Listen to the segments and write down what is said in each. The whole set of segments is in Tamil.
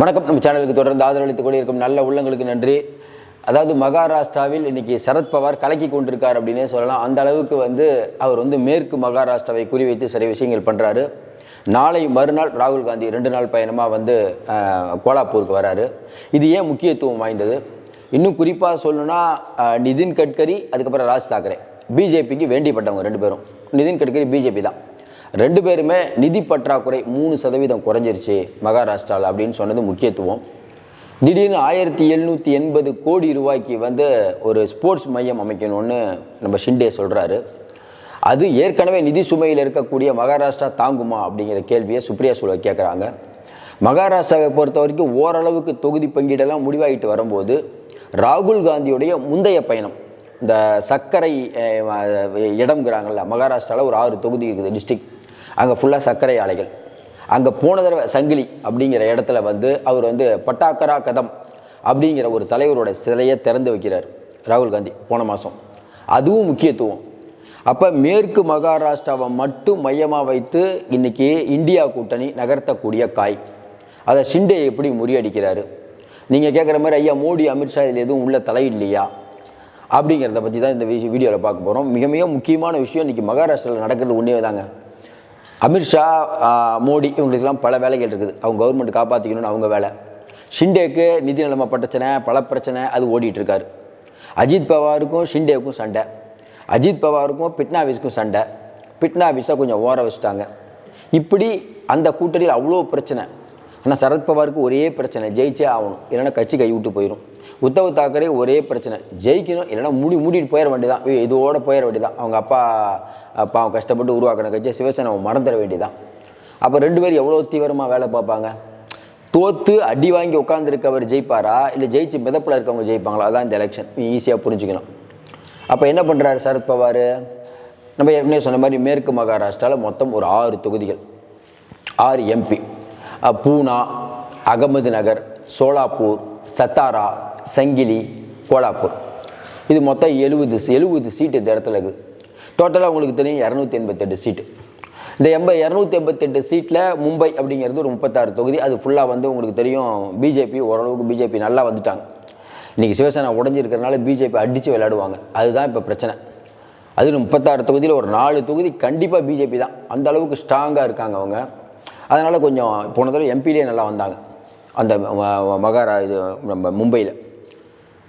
வணக்கம். நம்ம சேனலுக்கு தொடர்ந்து ஆதரவளித்து கொண்டிருக்கும் நல்ல உள்ளங்களுக்கு நன்றி. அதாவது மகாராஷ்டிராவில் இன்றைக்கி சரத்பவார் கலக்கி கொண்டிருக்கார் அப்படின்னே சொல்லலாம். அந்த அளவுக்கு வந்து அவர் வந்து மேற்கு மகாராஷ்டிராவை குறிவைத்து சில விஷயங்கள் பண்ணுறாரு நாளை மறுநாள் ராகுல் காந்தி ரெண்டு நாள் பயணமாக வந்து கோலாப்பூருக்கு வராரு. இது ஏன் முக்கியத்துவம் வாய்ந்தது? இன்னும் குறிப்பாக சொல்லணும்னா நிதின் கட்கரி அதுக்கப்புறம் ராஜ் தாக்கரே. பிஜேபிக்கு வேண்டிப்பட்டவங்க ரெண்டு பேரும். நிதின் கட்கரி பிஜேபி தான். ரெண்டு பேருமே நிதி பற்றாக்குறை மூணு சதவீதம் குறைஞ்சிருச்சு மகாராஷ்டிராவில் அப்படின்னு சொன்னது முக்கியத்துவம். திடீர்னு ஆயிரத்தி எழுநூற்றி எண்பது கோடி ரூபாய்க்கு வந்து ஒரு ஸ்போர்ட்ஸ் மையம் அமைக்கணும்னு நம்ம ஷிண்டே சொல்கிறாரு அது ஏற்கனவே நிதி சுமையில் இருக்கக்கூடிய மகாராஷ்டிரா தாங்குமா அப்படிங்கிற கேள்வியை சுப்ரியா சூழல் கேட்குறாங்க மகாராஷ்டிராவை பொறுத்த வரைக்கும் ஓரளவுக்கு தொகுதி பங்கீடெல்லாம் முடிவாகிட்டு வரும்போது ராகுல் காந்தியுடைய முந்தைய பயணம் இந்த சர்க்கரை அஹ், இடம்ங்கிறாங்கல்ல மகாராஷ்டிராவில் ஒரு ஆறு தொகுதி இருக்குது டிஸ்ட்ரிக்ட் அங்கே ஃபுல்லாக சர்க்கரை ஆலைகள். அங்கே போன தடவை சங்கிலி அப்படிங்கிற இடத்துல வந்து அவர் வந்து பட்டாக்கரா கதம் அப்படிங்கிற ஒரு தலைவரோட சிலையை திறந்து வைக்கிறார் ராகுல் காந்தி போன மாதம் அதுவும் முக்கியத்துவம். அப்போ மேற்கு மகாராஷ்டிராவை மட்டும் மையமாக வைத்து இன்னைக்கு இந்தியா கூட்டணி நகர்த்தக்கூடிய காய். அதை ஷிண்டே எப்படி முறியடிக்கிறாரு? நீங்கள் கேட்குற மாதிரி ஐயா மோடி அமித்ஷா இதில் எதுவும் உள்ள இல்லையா? அப்படிங்கிறத பற்றி தான் இந்த வீடியோவில் பார்க்க போகிறோம் மிக மிக முக்கியமான விஷயம் இன்றைக்கி மகாராஷ்டிராவில் நடக்கிறது ஒன்றே தாங்க அமித்ஷா மோடி இவங்களுக்கெல்லாம் பல வேலைகள் இருக்குது. அவங்க கவர்மெண்ட் காப்பாற்றிக்கணும்னு அவங்க வேலை. ஷிண்டேக்கு நிதி நிலைமை பிரச்சனை பல பிரச்சனை அது ஓடிட்டுருக்காரு. அஜித் பவாருக்கும் ஷிண்டேவுக்கும் சண்டை. அஜித் பவாருக்கும் பிட்னாவிஸ்க்கும் சண்டை. பிட்னாவிஸை கொஞ்சம் ஓர வச்சுட்டாங்க. இப்படி அந்த கூட்டணியில் அவ்வளோ பிரச்சனை. ஆனால் சரத்பவாருக்கு ஒரே பிரச்சனை ஜெயிச்சே ஆகணும். இல்லைன்னா கட்சி கைவிட்டு போயிடும் உத்தவ் தாக்கரே ஒரே பிரச்சனை. ஜெயிக்கணும் இல்லைன்னா மூடி மூடிட்டு போயிட வேண்டியதான் இதோட போயிட வேண்டியதான் அவங்க அப்பா அப்பா அவன் கஷ்டப்பட்டு உருவாக்கின கட்சியை சிவசேனை மறந்துட வேண்டியதான் அப்போ ரெண்டு பேரும் எவ்வளோ தீவிரமாக வேலை பார்ப்பாங்க? தோத்து அடி வாங்கி உட்காந்துருக்கவர் ஜெயிப்பாரா? இல்லை ஜெயிச்சு மிதப்பில் இருக்கவங்க ஜெயிப்பாங்களா? அதான் இந்த எலெக்ஷன் ஈஸியாக புரிஞ்சுக்கணும். அப்போ என்ன பண்ணுறாரு சரத்பவார் நம்ம ஏற்கனவே சொன்ன மாதிரி மேற்கு மகாராஷ்டிராவில் மொத்தம் ஒரு ஆறு தொகுதிகள். ஆறு எம்பி பூனா அகமது நகர் சோலாப்பூர் சத்தாரா சங்கிலி கோலாப்பூர். இது மொத்தம் எழுபது எழுபது சீட்டு இந்த இடத்துல இருக்குது டோட்டலாக உங்களுக்கு தெரியும் இரநூத்தி எண்பத்தெட்டு சீட்டு. இந்த எண்ப இரநூத்தி எண்பத்தெட்டு சீட்டில் மும்பை அப்படிங்கிறது ஒரு முப்பத்தாறு தொகுதி. அது ஃபுல்லாக வந்து உங்களுக்கு தெரியும் பிஜேபி ஓரளவுக்கு பிஜேபி நல்லா வந்துட்டாங்க. இன்றைக்கி சிவசேனா உடஞ்சிருக்கிறனால பிஜேபி அடித்து விளையாடுவாங்க. அதுதான் இப்போ பிரச்சனை. அதுவும் முப்பத்தாறு தொகுதியில் ஒரு நாலு தொகுதி கண்டிப்பாக பிஜேபி தான். அந்த அளவுக்கு ஸ்ட்ராங்காக இருக்காங்க அவங்க. அதனால் கொஞ்சம் போன தடவை எம்பிலே நல்லா வந்தாங்க. அந்த மகாரா இது நம்ம மும்பையில்.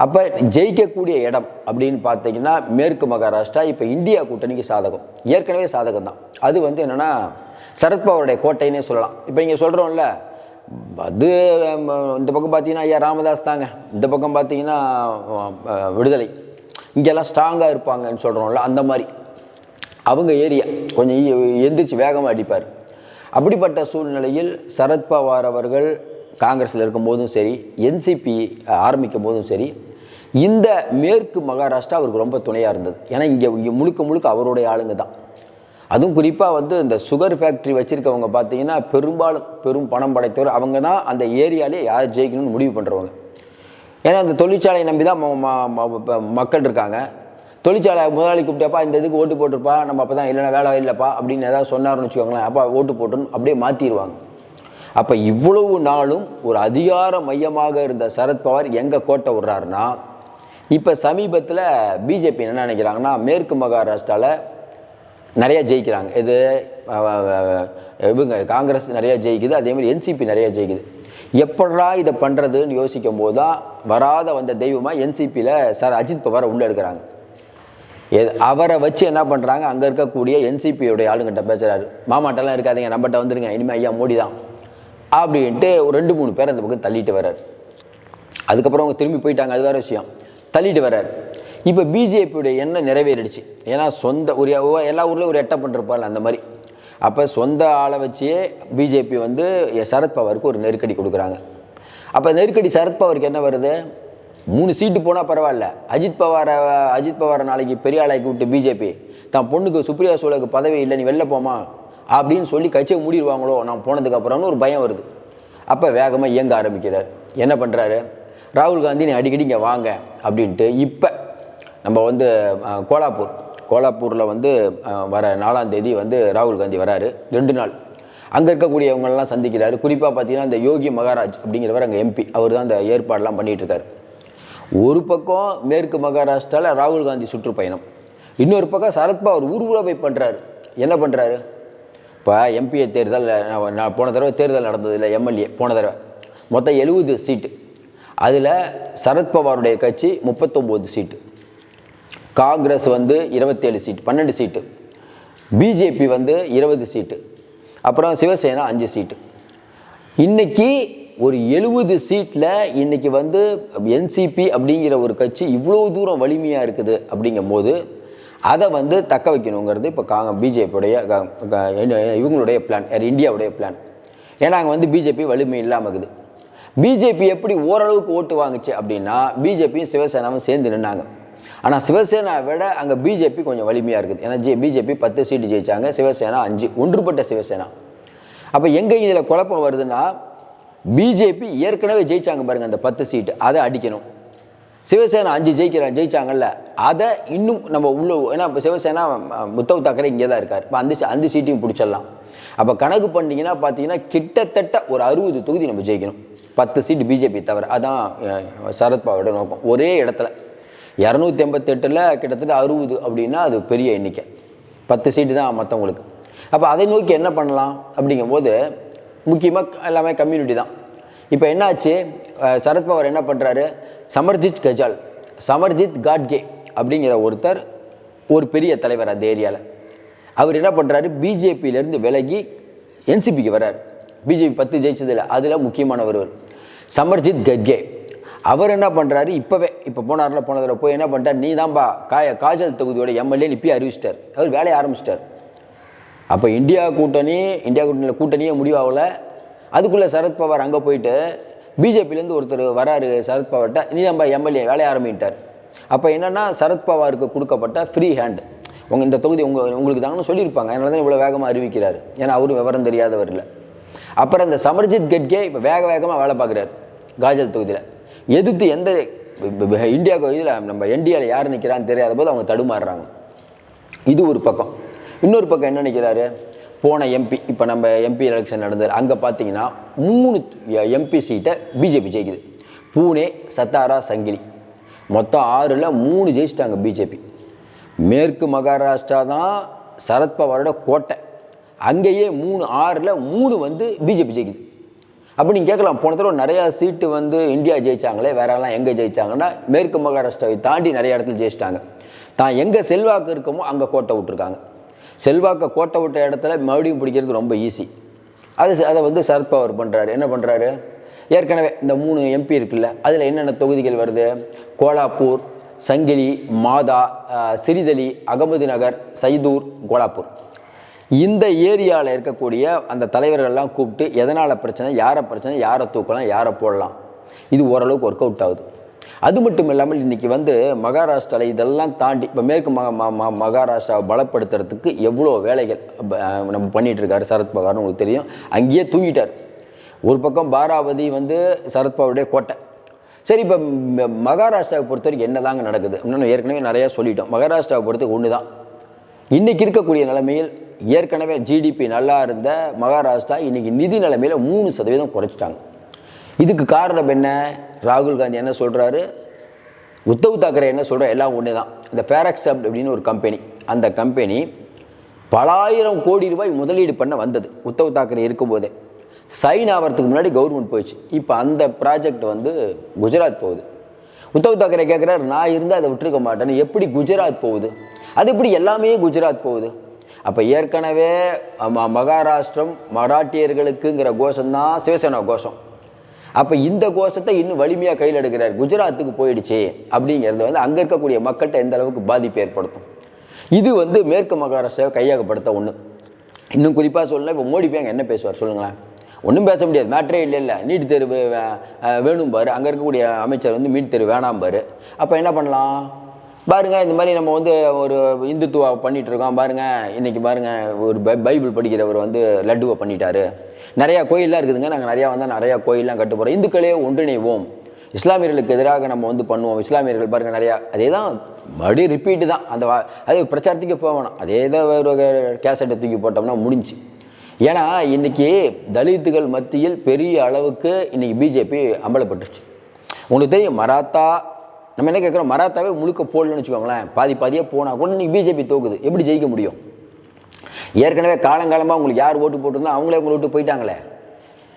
அப்போ ஜெயிக்கக்கூடிய இடம் அப்படின்னு பார்த்தீங்கன்னா மேற்கு மகாராஷ்டிரா இப்போ இந்தியா கூட்டணிக்கு சாதகம். ஏற்கனவே சாதகம் தான். அது வந்து என்னென்னா சரத்பவருடைய கோட்டைன்னே சொல்லலாம். இப்போ நீங்கள் சொல்கிறோம்ல அது இந்த பக்கம் பார்த்தீங்கன்னா ஐயா ராமதாஸ் தாங்க. இந்த பக்கம் பார்த்தீங்கன்னா விடுதலை. இங்கெல்லாம் ஸ்ட்ராங்காக இருப்பாங்கன்னு சொல்கிறோம்ல அந்த மாதிரி. அவங்க ஏரியா கொஞ்சம் எந்திரிச்சு வேகமாக அடிப்பார். அப்படிப்பட்ட சூழ்நிலையில் சரத்பவார் அவர்கள் காங்கிரஸில் இருக்கும்போதும் சரி என்சிபி ஆரம்பிக்கும் போதும் சரி இந்த மேற்கு மகாராஷ்டிரா அவருக்கு ரொம்ப துணையாக இருந்தது. ஏன்னா இங்கே இங்கே முழுக்க முழுக்க அவருடைய ஆளுங்க தான். அதுவும் குறிப்பாக வந்து இந்த சுகர் ஃபேக்ட்ரி வச்சுருக்கவங்க பார்த்தீங்கன்னா பெரும்பாலும் பெரும் பணம் படைத்தவர் அவங்க தான். அந்த ஏரியாலே யார் ஜெயிக்கணும்னு முடிவு பண்ணுறவங்க ஏன்னா அந்த தொழிற்சாலையை நம்பி தான் ம- மக்கள் இருக்காங்க. தொழிற்சாலை முதலாளி கூப்பிட்டப்பா இந்த இதுக்கு ஓட்டு போட்டிருப்பா நம்ம அப்போ தான் இல்லைன்னா வேலை இல்லைப்பா அப்படின்னு ஏதாவது சொன்னார்னு வச்சுக்கோங்களேன் அப்பா ஓட்டு போட்டுன்னு அப்படியே மாற்றிடுவாங்க அப்போ இவ்வளவு நாளும் ஒரு அதிகார மையமாக இருந்த சரத்பவார் எங்கே கோட்டை விடுறாருன்னா இப்போ சமீபத்தில் பிஜேபி என்ன நினைக்கிறாங்கன்னா மேற்கு மகாராஷ்டிராவில் நிறையா ஜெயிக்கிறாங்க. இது இவங்க காங்கிரஸ் நிறைய ஜெயிக்குது அதேமாதிரி என்சிபி நிறையா ஜெயிக்குது. எப்படா இதை பண்ணுறதுன்னு யோசிக்கும் போது தான் வராத வந்த தெய்வமாக என்சிபியில் சார் அஜித் பவாரை உள்ளே எடுக்கிறாங்க. அவரை வச்சு என்ன பண்ணுறாங்க அங்கே இருக்கக்கூடிய என்சிபியுடைய ஆளுங்கிட்ட பேசுகிறாரு மாமாட்டெல்லாம் இருக்காதீங்க நம்மகிட்ட வந்துருங்க இனிமேல் ஐயா மோடி தான் அப்படின்ட்டு ஒரு ரெண்டு மூணு பேர் அந்த பக்கம் தள்ளிட்டு வர்றாரு. அதுக்கப்புறம் அவங்க திரும்பி போயிட்டாங்க அது வேறு விஷயம். தள்ளிட்டு வர்றாரு. இப்போ பிஜேபியுடைய எண்ணம் நிறைவேறிடுச்சு. ஏன்னா சொந்த ஒரு எல்லா ஊர்லேயும் ஒரு எட்டை பண்ணிருப்பாள் அந்த மாதிரி. அப்போ சொந்த ஆளை வச்சே பிஜேபி வந்து சரத்பவாருக்கு ஒரு நெருக்கடி கொடுக்குறாங்க. அப்போ நெருக்கடி சரத்பவாருக்கு என்ன வருது? மூணு சீட்டு போனால் பரவாயில்ல. அஜித் பவாரை அஜித் பவாரை நாளைக்கு பெரிய ஆளாக்கி விட்டு பிஜேபி தான் பொண்ணுக்கு சுப்ரியா சூழலுக்கு பதவி இல்லை நீ வெளில போமா? அப்படின்னு சொல்லி கட்சியை மூடிடுவாங்களோ? நான் போனதுக்கப்புறம்னு ஒரு பயம் வருது. அப்போ வேகமாக இயங்க ஆரம்பிக்கிறார். என்ன பண்ணுறாரு ராகுல் காந்தி நீ அடிக்கடி இங்கே வாங்க அப்படின்ட்டு இப்போ நம்ம வந்து கோலாப்பூர். கோலாப்பூரில் வந்து வர நாலாம் தேதி வந்து ராகுல் காந்தி வராரு. ரெண்டு நாள். அங்கே இருக்கக்கூடியவங்களெல்லாம் சந்திக்கிறாரு. குறிப்பாக பார்த்தீங்கன்னா இந்த யோகி மகாராஜ் அப்படிங்கிறவர் அங்கே எம்பி அவர் தான் அந்த ஏற்பாடெல்லாம் பண்ணிகிட்டு இருக்காரு. ஒரு பக்கம் மேற்கு மகாராஷ்டிராவில் ராகுல் காந்தி சுற்றுப்பயணம். இன்னொரு பக்கம் சரத்பவார் ஊர்வலவை பண்ணுறாரு என்ன பண்ணுறாரு இப்போ எம்பிஏ தேர்தல் நான் போன தடவை தேர்தல் நடந்ததில்ல எம்எல்ஏ போன தடவை. மொத்தம் எழுபது சீட்டு. அதில் சரத்பவாருடைய கட்சி முப்பத்தொம்போது சீட்டு. காங்கிரஸ் வந்து இருபத்தேழு சீட் பன்னெண்டு சீட்டு. பிஜேபி வந்து இருபது சீட்டு. அப்புறம் சிவசேனா அஞ்சு சீட்டு. இன்னைக்கு ஒரு எழுபது சீட்டில் இன்றைக்கி வந்து என்சிபி அப்படிங்கிற ஒரு கட்சி இவ்வளோ தூரம் வலிமையாக இருக்குது அப்படிங்கும்போது அதை வந்து தக்க வைக்கணுங்கிறது இப்போ காங்க பிஜேபியுடைய இவங்களுடைய பிளான் இந்தியாவுடைய பிளான் ஏன்னா அங்கே வந்து பிஜேபி வலிமை இல்லாமல் இருக்குது. பிஜேபி எப்படி ஓரளவுக்கு ஓட்டு வாங்குச்சு அப்படின்னா பிஜேபியும் சிவசேனாவும் சேர்ந்து நின்னாங்க. ஆனால் சிவசேனா விட அங்கே பிஜேபி கொஞ்சம் வலிமையாக இருக்குது. ஏன்னா ஜி பிஜேபி பத்து சீட்டு ஜெயிச்சாங்க சிவசேனா அஞ்சு ஒன்றுபட்ட சிவசேனா. அப்போ எங்கே இதில் குழப்பம் வருதுன்னா பிஜேபி ஏற்கனவே ஜெயிச்சாங்க பாருங்க அந்த பத்து சீட்டு அதை அடிக்கணும். சிவசேனா அஞ்சு ஜெயிக்கிறாங்க ஜெயிச்சாங்கல்ல. அதை இன்னும் நம்ம உள்ள ஏன்னா இப்போ சிவசேனா உத்தவ் தாக்கரே இங்கே தான் இருக்கார். இப்போ அந்த அந்த சீட்டையும் பிடிச்சிடலாம். அப்போ கணக்கு பண்ணிங்கன்னா பார்த்தீங்கன்னா கிட்டத்தட்ட ஒரு அறுபது தொகுதி நம்ம ஜெயிக்கணும். பத்து சீட்டு பிஜேபி தவிர. அதான் சரத்பாவோட நோக்கம். ஒரே இடத்துல. இரநூத்தி எண்பத்தெட்டில் கிட்டத்தட்ட அறுபது அப்படின்னா அது பெரிய எண்ணிக்கை. பத்து சீட்டு தான் மற்றவங்களுக்கு அப்போ அதை நோக்கி என்ன பண்ணலாம்? அப்படிங்கும்போது முக்கியமாக எல்லாமே கம்யூனிட்டி தான். இப்போ என்னாச்சு? சரத்பவர் சரத்பவார் என்ன பண்ணுறாரு சமர்ஜித் கஜால் சமர்ஜித் காட்கே அப்படிங்கிற ஒருத்தர் ஒரு பெரிய தலைவர் அந்த ஏரியாவில் அவர் என்ன பண்ணுறாரு பிஜேபியிலேருந்து விலகி என்சிபிக்கு வர்றார். பிஜேபி பத்து ஜெயிச்சதில்ல. அதில் முக்கியமானவர் ஒருவர் சமர்ஜித் கட்கே. அவர் என்ன பண்ணுறாரு இப்போவே இப்போ போனார்ல போன தடவை போய் என்ன பண்ணிட்டார்? நீ தான்பா கா காஜல் தொகுதியோட எம்எல்ஏ நிப்பி அறிவிச்சிட்டார். அவர் வேலையை ஆரம்பிச்சிட்டார். அப்போ இந்தியா கூட்டணி இந்தியா கூட்டணியில் கூட்டணியே முடிவாகல. அதுக்குள்ளே சரத்பவார் அங்கே போயிட்டு பிஜேபிலேருந்து ஒருத்தர் வராரு சரத்பவார்கிட்ட நீ நம்ம எம்எல்ஏ வேலையை ஆரம்பிட்டார். அப்போ என்னென்னா சரத்பவாருக்கு கொடுக்கப்பட்ட ஃப்ரீ ஹேண்ட் உங்கள் இந்த தொகுதி உங்கள் உங்களுக்கு தாங்கன்னு சொல்லியிருப்பாங்க. அதனால தான் இவ்வளோ வேகமாக அறிவிக்கிறார். ஏன்னா அவரும் விவரம் தெரியாதவர் இல்லை. அப்புறம் இந்த சமர்ஜித் கட்கே இப்போ வேக வேகமாக வேலை பார்க்குறாரு காஜல் தொகுதியில். எதிர்த்து எந்த இந்தியா இதில் நம்ம என்டிஏல யார் நிற்கிறான்னு தெரியாத போது அவங்க தடுமாறுறாங்க. இது ஒரு பக்கம். இன்னொரு பக்கம் என்ன நினைக்கிறாரு? போன எம்பி இப்போ நம்ம எம்பி எலெக்ஷன் நடந்தது. அங்கே பார்த்தீங்கன்னா மூணு எம்பி சீட்டை பிஜேபி ஜெயிக்குது. பூனே சத்தாரா சங்கிலி. மொத்தம் ஆறில் மூணு ஜெயிச்சிட்டாங்க பிஜேபி மேற்கு மகாராஷ்டிரா தான் சரத்பவாரோட கோட்டை. அங்கேயே மூணு ஆறில் மூணு வந்து பிஜேபி ஜெயிக்குது. அப்போ நீங்கள் கேட்கலாம் போன தடவை நிறையா சீட்டு வந்து இந்தியா ஜெயிச்சாங்களே வேறெல்லாம் எங்கே ஜெயிச்சாங்கன்னா மேற்கு மகாராஷ்டிராவை தாண்டி நிறைய இடத்துல ஜெயிச்சிட்டாங்க. தான் எங்கே செல்வாக்கு இருக்கமோ அங்கே கோட்டை விட்டுருக்காங்க. செல்வாக்கை கோட்டை விட்ட இடத்துல மறுபடியும் பிடிக்கிறது ரொம்ப ஈஸி அது ச- அதை வந்து சரத்பவர் பண்ணுறாரு என்ன பண்ணுறாரு ஏற்கனவே இந்த மூணு எம்பி இருக்குல்ல அதில் என்னென்ன தொகுதிகள் வருது? கோலாப்பூர் சங்கிலி மாதா சிறிதலி அகமது நகர் சைதூர் கோலாப்பூர். இந்த ஏரியாவில் இருக்கக்கூடிய அந்த தலைவர்கள்லாம் கூப்பிட்டு எதனால் பிரச்சனை? யாரை பிரச்சனை? யாரை தூக்கலாம்? யாரை போடலாம்? இது ஓரளவுக்கு ஒர்க் அவுட் ஆகுது. அது மட்டும் இல்லாமல் இன்றைக்கி வந்து மகாராஷ்டிராவில் இதெல்லாம் தாண்டி இப்போ மேற்கு மக மகாராஷ்டிராவை பலப்படுத்துறதுக்கு எவ்வளோ வேலைகள் நம்ம பண்ணிகிட்ருக்காரு சரத்பவார்னு உங்களுக்கு தெரியும். அங்கேயே தூங்கிட்டார். ஒரு பக்கம் பாராவதி வந்து சரத்பவாருடைய கோட்டை. சரி இப்போ மகாராஷ்டிராவை பொறுத்த வரைக்கும் என்னதாங்க நடக்குது? இன்னொன்று ஏற்கனவே நிறையா சொல்லிட்டோம். மகாராஷ்டிராவை பொறுத்து ஒன்று தான் இன்றைக்கி இருக்கக்கூடிய நிலைமையில் ஏற்கனவே ஜிடிபி நல்லா இருந்த மகாராஷ்டிரா இன்றைக்கி நிதி நிலைமையில் மூணு சதவீதம் குறைச்சிட்டாங்க. இதுக்கு காரணம் என்ன? ராகுல் காந்தி என்ன சொல்கிறாரு உத்தவ் தாக்கரே என்ன சொல்கிற எல்லாம் ஒன்று தான் இந்த ஃபேரக்ஸ் அப்படின்னு ஒரு கம்பெனி அந்த கம்பெனி பலாயிரம் கோடி ரூபாய் முதலீடு பண்ண வந்தது. உத்தவ் தாக்கரே இருக்கும்போதே. சைன் ஆகிறதுக்கு முன்னாடி கவர்மெண்ட் போயிடுச்சு. இப்போ அந்த ப்ராஜெக்ட் வந்து குஜராத் போகுது. உத்தவ் தாக்கரே கேட்குறாரு நான் இருந்தால் அதை விட்டுருக்க மாட்டேன்னு. எப்படி குஜராத் போகுது? அது எப்படி எல்லாமே குஜராத் போகுது? அப்போ ஏற்கனவே மகாராஷ்டிரம் மராட்டியர்களுக்குங்கிற கோஷம்தான் சிவசேனா கோஷம். அப்போ இந்த கோஷத்தை இன்னும் வலிமையாக கையில் எடுக்கிறார். குஜராத்துக்கு போயிடுச்சு அப்படிங்கிறது வந்து அங்கே இருக்கக்கூடிய மக்கள்கிட்ட எந்த அளவுக்கு பாதிப்பு ஏற்படுத்தும். இது வந்து மேற்கு மகாராஷ்டிராவை கையகப்படுத்த ஒன்று இன்னும் குறிப்பாக சொல்லலாம் இப்போ மோடி போய் அங்கே என்ன பேசுவார் சொல்லுங்களேன். ஒன்றும் பேச முடியாது. மேட்ரே இல்லை இல்லை. நீட் தேர்வு வே- வேணும் பாரு அங்கே இருக்கக்கூடிய அமைச்சர் வந்து நீட் தேர்வு வேணாம் பாரு அப்போ என்ன பண்ணலாம்? பாருங்க இந்த மாதிரி நம்ம வந்து ஒரு இந்துத்துவா பண்ணிட்டு இருக்கோம் பாருங்க இன்னைக்கு பாருங்க ஒரு பை- பைபிள் படிக்கிறவர் வந்து லட்டுவை பண்ணிட்டாரு. நிறையா கோயில்லாம் இருக்குதுங்க. நாங்கள் நிறையா வந்தால் நிறையா கோயில்லாம் கட்டு போகிறோம் இந்துக்களே ஒன்றிணைவோம். இஸ்லாமியர்களுக்கு எதிராக நம்ம வந்து பண்ணுவோம். இஸ்லாமியர்கள் பாருங்கள் நிறையா அதே தான் மறுபடியும் ரிப்பீட்டு தான். அந்த வா- அது பிரச்சாரத்துக்கு போக வேணாம். அதே தான் ஒரு கேசட்டை தூக்கி போட்டோம்னா முடிஞ்சு. ஏன்னா இன்றைக்கி தலித்துகள் மத்தியில் பெரிய அளவுக்கு இன்னைக்கு பிஜேபி அம்பலப்பட்டுருச்சு. உங்களுக்கு தெரியும் மராத்தா நம்ம என்ன கேட்குறோம்? மராத்தாவே முழுக்க போடலன்னு வச்சுக்கோங்களேன். பாதி பாதியாக போனால் கூட இன்னைக்கு பிஜேபி தோக்குது. எப்படி ஜெயிக்க முடியும்? ஏற்கனவே காலங்காலமாக உங்களுக்கு யார் ஓட்டு போட்டிருந்தோ அவங்களே உங்களை விட்டு போயிட்டாங்களே.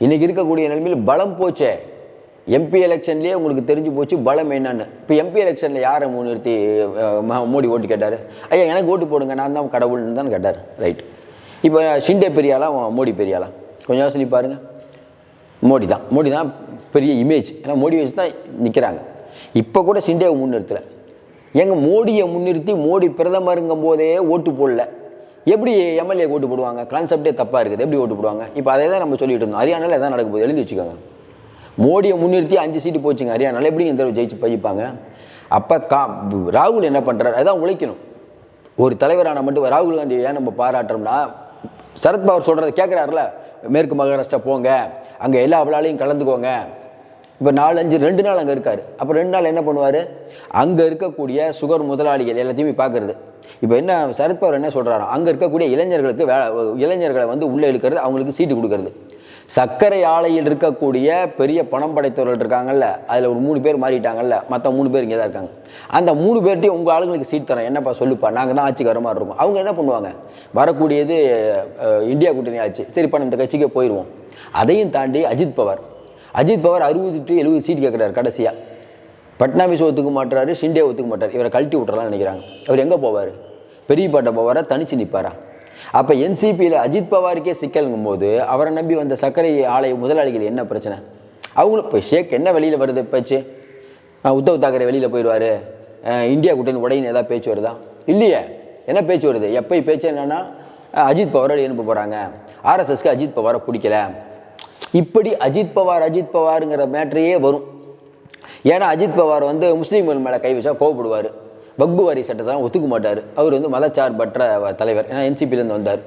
இன்றைக்கி இருக்கக்கூடிய நிலைமையில் பலம் போச்சே. எம்பி எலெக்ஷன்லேயே உங்களுக்கு தெரிஞ்சு போச்சு பலம் என்னன்னு. இப்போ எம்பி எலெக்ஷனில் யாரை முன்னிறுத்தி மோடி ஓட்டு கேட்டார்? ஐயா எனக்கு ஓட்டு போடுங்க. நான் தான் கடவுள்னு தான் கேட்டார். ரைட் இப்போ ஷிண்டே பெரியாளா மோடி பெரியாளா? கொஞ்சம் யோசனை பாருங்கள் மோடி தான். மோடி தான் பெரிய இமேஜ் ஏன்னா மோடி வச்சு தான் நிற்கிறாங்க இப்போ கூட சிண்டேவை முன்னிறுத்தலை. எங்க மோடியை முன்னிறுத்தி மோடி பிரதமருங்கும் போதே ஓட்டு போடல. எப்படி எம்எல்ஏ ஓட்டு போடுவாங்க? கான்செப்டே தப்பாக இருக்குது. எப்படி ஓட்டு போடுவாங்க? இப்போ அதே தான் நம்ம சொல்லிட்டு இருந்தோம். ஹரியானாவில் எதாவது நடக்க போகுது. எழுதி வச்சுக்கோங்க. மோடியை முன்னிறுத்தி அஞ்சு சீட்டு போச்சுங்க ஹரியானாவில் எப்படி இந்த தடவை ஜெயிச்சு பயிப்பாங்க அப்போ கா ராகுல் என்ன பண்ணுறாரு அதான் உழைக்கணும். ஒரு தலைவரான மட்டும் ராகுல் காந்தி ஏன் நம்ம பாராட்டுறோம்னா சரத்பவர் சொல்கிறத கேட்குறாருல மேற்கு மகாராஷ்டிரா போங்க அங்கே எல்லா அவளாலையும் கலந்துக்கோங்க இப்போ நாலஞ்சு ரெண்டு நாள் அங்கே இருக்கார். அப்போ ரெண்டு நாள் என்ன பண்ணுவார்? அங்கே இருக்கக்கூடிய சுகர் முதலாளிகள் எல்லாத்தையுமே பார்க்குறது இப்போ என்ன சரத்பவர் என்ன சொல்கிறாரோ அங்கே இருக்கக்கூடிய இளைஞர்களுக்கு வே இளைஞர்களை வந்து உள்ளே இழுக்கிறது அவங்களுக்கு சீட்டு கொடுக்கறது. சர்க்கரை ஆலையில் இருக்கக்கூடிய பெரிய பணம் படைத்தவர்கள் இருக்காங்கல்ல அதில் ஒரு மூணு பேர் மாறிட்டாங்கல்ல மற்ற மூணு பேர் இங்கே தான் இருக்காங்க. அந்த மூணு பேர்ட்டையும் உங்கள் ஆளுங்களுக்கு சீட் தரேன் என்னப்பா சொல்லுப்பா நாங்கள் தான் ஆட்சிக்கு வர மாதிரி இருக்கும். அவங்க என்ன பண்ணுவாங்க? வரக்கூடியது இந்தியா கூட்டணி ஆட்சி சரிப்பா நம்ம இந்த கட்சிக்கே போயிடுவோம் அதையும் தாண்டி அஜித் பவார் அஜித் பவார் அறுபது டு எழுபது சீட் கேட்குறாரு கடைசியாக பட்னாவிஸ் ஒத்துக்க மாட்டாரு ஷிண்டே ஒத்துக்க மாட்டார். இவரை கழட்டி விட்றலாம்னு நினைக்கிறாங்க. அவர் எங்கே போவார்? பெரிய பாட்டை போவாரா? தனிச்சு நிற்பாரா அப்போ என்சிபியில் அஜித் பவாருக்கே சிக்கலுங்கும் போது அவரை நம்பி வந்த சர்க்கரை ஆலை முதலாளிகள் என்ன பிரச்சனை? அவங்களும் இப்போ ஷேக் என்ன வெளியில் வருது பேச்சு? உத்தவ் தாக்கரே வெளியில் போயிடுவார். இந்தியா கூட்டணி உடையின்னு ஏதாவது பேச்சு வருதா? இல்லையே. என்ன பேச்சு வருது? எப்போ பேச்சு என்னென்னா அஜித் பவாரை அனுப்ப போகிறாங்க ஆர்எஸ்எஸ்க்கு அஜித் பவாரை பிடிக்கல. இப்படி அஜித் பவார் அஜித் பவாருங்கிற மேட்ரையே வரும். ஏன்னா அஜித் பவார் வந்து முஸ்லீம்கள் மேலே கை வச்சா கோவப்படுவார். வக்புவாரி வாரி ஒத்துக்க மாட்டார். அவர் வந்து மதச்சார்பற்ற தலைவர். ஏன்னா என்சிபிலேருந்து வந்தார்.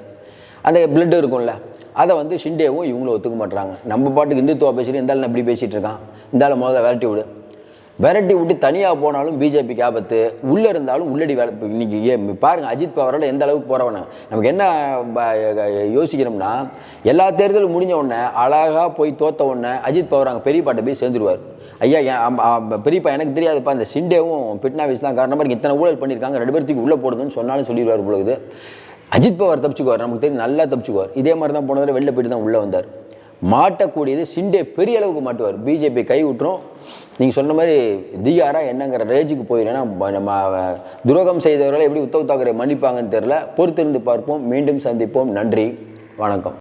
அந்த பிளட் இருக்கும்ல. அதை வந்து ஷிண்டேவும் இவங்களும் ஒத்துக்க மாட்டுறாங்க நம்ம பாட்டுக்கு இந்துத்துவா பேசிட்டு இருந்தாலும் இப்படி பேசிகிட்டு இருக்கான். இருந்தாலும் முதல்ல விரட்டி விடு. விரட்டி விட்டு தனியாக போனாலும் பிஜேபிக்கு ஆபத்து உள்ளே இருந்தாலும் உள்ளடி வேலை. இன்னைக்கு பாருங்கள் அஜித் பவரால் எந்த அளவுக்கு போகிறவன நமக்கு என்ன ப- யோசிக்கணும்னா எல்லா தேர்தலும் முடிஞ்ச உடனே அழகாக போய் தோத்த உடனே அஜித் பவர் அங்கே பெரியப்பாட்ட போய் சேர்ந்துருவார். ஐயா பெரியப்பா எனக்கு தெரியாதுப்பா அந்த சிண்டேவும் பிட்னாவிஸ் தான் காரணமாக இருக்கு இத்தனை ஊழல் பண்ணியிருக்காங்க ரெண்டு பேர்த்துக்கு உள்ளே போடுதுன்னு சொன்னாலும் சொல்லிடுவார் பொழுது அஜித் பவர் தப்பிச்சுக்குவார் நமக்கு தெரியும் நல்லா தப்பிச்சுக்குவார். இதே மாதிரி தான் போன வெளில போயிட்டு தான் உள்ளே வந்தார். மாட்டக்கூடியது சிண்டே பெரிய அளவுக்கு மாட்டுவார். பிஜேபி கை விட்டுரும் நீங்கள் சொன்ன மாதிரி திகாரா என்னங்கிற ரேஜுக்கு போயிடும் நம்ம துரோகம் செய்தவர்களை எப்படி உத்தவ் தாக்கரே மன்னிப்பாங்கன்னு தெரில பொறுத்திருந்து பார்ப்போம். மீண்டும் சந்திப்போம். நன்றி. வணக்கம்.